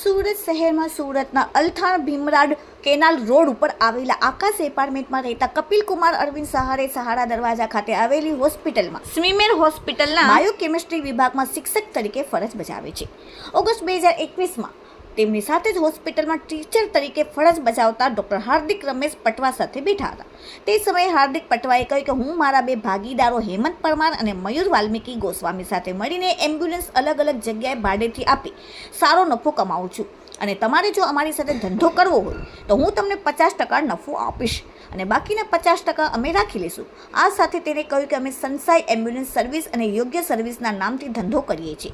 સુરત શહેરમાં સુરતના Althan Bhimrad canal road ઉપર આવેલા આકાશ એપાર્ટમેન્ટમાં રહેતા કપિલ કુમાર અરવિંદ સહારે સહારા દરવાજા ખાતે આવેલી હોસ્પિટલમાં સ્મીમેર હોસ્પિટલના બાયોકેમિસ્ટ્રી વિભાગમાં શિક્ષક તરીકે ફરજ બજાવે છે. ઓગસ્ટ બે હજાર એકવીસમાં તેમની સાથે જ હોસ્પિટલમાં ટીચર તરીકે ફરજ બજાવતા ડોક્ટર હાર્દિક રમેશ પટવા સાથે બેઠા હતા. તે સમયે હાર્દિક પટવાએ કહ્યું કે હું મારા બે ભાગીદારો હેમંત પરમાર અને મયુર વાલ્મીકી ગોસ્વામી સાથે મળીને એમ્બ્યુલન્સ અલગ અલગ જગ્યાએ ભાડેથી આપી સારો નફો કમાઉં છું. અને તમારે જો અમારી સાથે ધંધો કરવો હોય, તો હું તમને પચાસ ટકા નફો આપીશ અને બાકીના પચાસ ટકા અમે રાખી લઈશું. આ સાથે તેને કહ્યું કે અમે સનસાઈ એમ્બ્યુલન્સ સર્વિસ અને યોગ્ય સર્વિસના નામથી ધંધો કરીએ છીએ.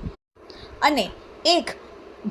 અને એક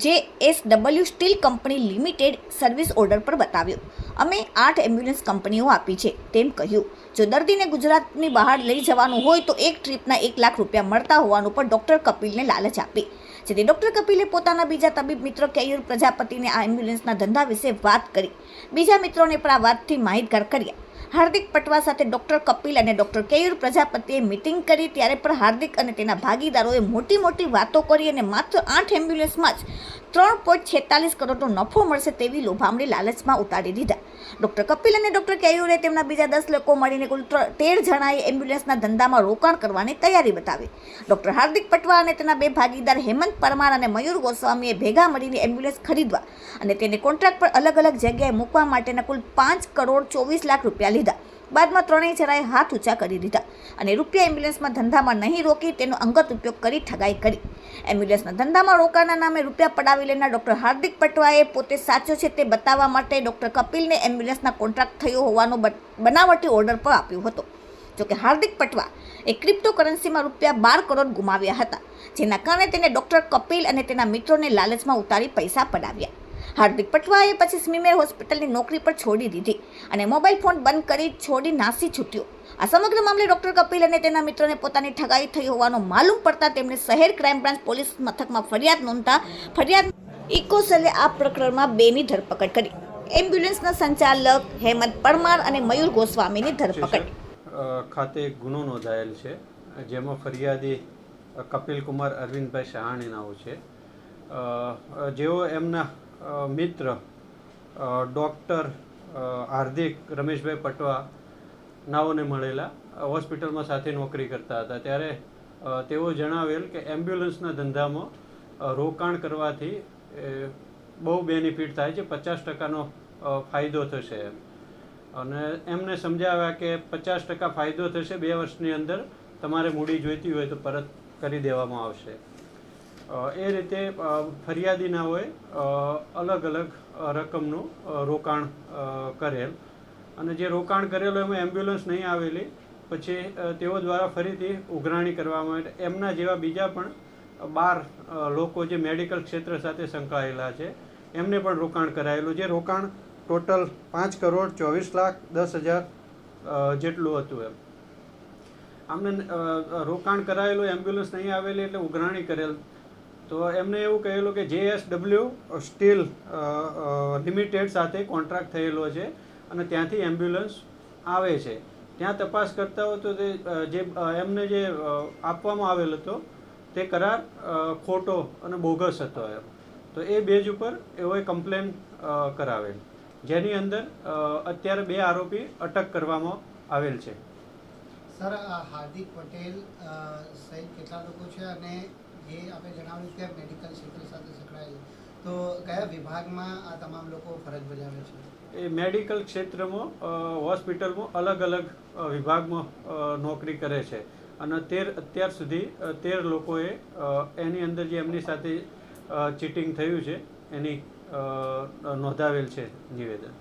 J S W steel company limited service order પર બતાવ્યો. અમે આઠ એમ્બ્યુલન્સ કંપનીઓ આપી છે, તેમ કહ્યું. જો દર્દીને ગુજરાતની બહાર લઈ જવાનું હોય તો એક ટ્રીપના એક લાખ રૂપિયા મળતા હોવાનું પણ ડૉક્ટર કપિલને લાલચ આપી. જેથી ડૉક્ટર કપિલે પોતાના બીજા તબીબ મિત્ર કેયુર પ્રજાપતિને આ એમ્બ્યુલન્સના ધંધા વિશે વાત કરી. બીજા મિત્રોને પણ આ વાતથી માહિતગાર કર્યા. હાર્દિક પટવા સાથે ડૉક્ટર કપિલ અને ડૉક્ટર કેયુર પ્રજાપતિએ મિટિંગ કરી. ત્યારે પણ હાર્દિક અને તેના ભાગીદારોએ મોટી મોટી વાતો કરી અને માત્ર આઠ એમ્બ્યુલન્સમાં જ ત્રણ પોઈન્ટ છેતાલીસ કરોડનો નફો મળશે તેવી લોભામણી લાલચમાં ઉતારી દીધા. ડૉક્ટર કપિલ અને ડૉક્ટર કેયુરે તેમના બીજા દસ લોકો મળીને કુલ તેર જણાએ એમ્બ્યુલન્સના ધંધામાં રોકાણ કરવાની તૈયારી બતાવી. ડૉક્ટર હાર્દિક પટવા અને તેના બે ભાગીદાર હેમંત પરમાર અને મયુર ગોસ્વામીએ ભેગા મળીને એમ્બ્યુલન્સ ખરીદવા અને તેને કોન્ટ્રાક્ટ પર અલગ અલગ જગ્યાએ મૂકવા માટેના કુલ પાંચ કરોડ ચોવીસ લાખ રૂપિયા લીધા. બાદમાં ત્રણેય જણાએ હાથ ઊંચા કરી દીધા અને રૂપિયા એમ્બ્યુલન્સમાં ધંધામાં નહીં રોકી તેનો અંગત ઉપયોગ કરી ઠગાઈ કરી. એમ્બ્યુલન્સના ધંધામાં રોકાણના નામે રૂપિયા પડાવી લેનાર ડૉક્ટર હાર્દિક પટવાએ પોતે સાચો છે તે બતાવવા માટે ડૉક્ટર કપિલને એમ્બ્યુલન્સના કોન્ટ્રાક્ટ થયો હોવાનો બનાવટી ઓર્ડર પણ આપ્યો હતો. જોકે હાર્દિક પટવા એ ક્રિપ્ટોકરન્સીમાં રૂપિયા બાર કરોડ ગુમાવ્યા હતા, જેના કારણે તેને ડૉક્ટર કપિલ અને તેના મિત્રોને લાલચમાં ઉતારી પૈસા પડાવ્યા. હાર્દિક પટવાએ પછી સ્મીમેર હોસ્પિટલની નોકરી પર છોડી દીધી અને મોબાઈલ ફોન બંધ કરી છોડી નાસી છૂટ્યો. આ સમગ્ર મામલે ડૉક્ટર કપિલ અને તેના મિત્રોને પોતાની ઠગાઈ થઈ હોવાનો માલુમ પડતા તેમણે શહેર ક્રાઇમ બ્રાન્ચ પોલીસ મથકમાં ફરિયાદ નોંધતા ફરિયાદ ઇકોસેલે આ પ્રકરણમાં બેની ધરપકડ કરી. એમ્બ્યુલન્સના સંચાલક હેમંત પરમાર અને મયુર ગોસ્વામીની ધરપકડ. ખાતે ગુનો નોંધાયેલ છે. જેમાં ફરિયાદી કપિલ કુમાર અરવિંદભાઈ સહાણીનાઓ છે. જેઓ એમના મિત્ર ડૉક્ટર હાર્દિક રમેશભાઈ પટવા નાઓને મળેલા. હોસ્પિટલમાં સાથે નોકરી કરતા હતા. ત્યારે તેઓ જણાવેલ કે એમ્બ્યુલન્સના ધંધામાં રોકાણ કરવાથી બહુ બેનિફિટ થાય છે. પચાસ ટકાનો ફાયદો થશે એમ. અને એમને સમજાવ્યા કે પચાસ ટકા ફાયદો થશે બે વર્ષની અંદર. તમારે મૂડી જોઈતી હોય તો પરત કરી દેવામાં આવશે. એ રીતે ફરિયાદીનાઓએ અલગ અલગ રકમનું રોકાણ કરેલ. અને જે રોકાણ કરેલું એમાં એમ્બ્યુલન્સ નહીં આવેલી. પછી તેઓ દ્વારા ફરીથી ઉઘરાણી કરવામાં માટે એમના જેવા બીજા પણ બાર લોકો જે મેડિકલ ક્ષેત્ર સાથે સંકળાયેલા છે, એમને પણ રોકાણ કરાયેલું. જે રોકાણ ટોટલ પાંચ કરોડ ચોવીસ લાખ દસ હજાર જેટલું હતું એમ. આમને રોકાણ કરાયેલું એમ્બ્યુલન્સ નહીં આવેલી એટલે ઉઘરાણી કરેલ તો એમને એવું કહેલું કે જેએસડબલ્યુ સ્ટીલ લિમિટેડ સાથે કોન્ટ્રાક્ટ થયેલો છે અને ત્યાંથી એમ્બ્યુલન્સ આવે છે. ત્યાં તપાસ કરતા હોય તો તે જે એમને જે આપવામાં આવેલ હતો, તે કરાર ખોટો અને બોગસ હતો એમ. તો એ બેજ ઉપર એઓએ કમ્પ્લેન કરાવેલ. જેની અંદર અત્યારે બે આરોપી અટક કરવામાં આવેલ છે. સર હાર્દિક પટેલ સહિત કેટલા લોકો છે અને જે આપણે જણાવ્યું કે મેડિકલ ક્ષેત્ર સાથે સંકળાયેલ. તો કયા વિભાગમાં આ તમામ લોકો ફરજ બજાવે છે? એ મેડિકલ ક્ષેત્રમાં હોસ્પિટલમાં અલગ અલગ વિભાગમાં નોકરી કરે છે. અને તેર, અત્યાર સુધી તેર લોકોએ એની અંદર જે એમની સાથે ચીટિંગ થયું છે, એની નોંધાવેલ છે નિવેદન.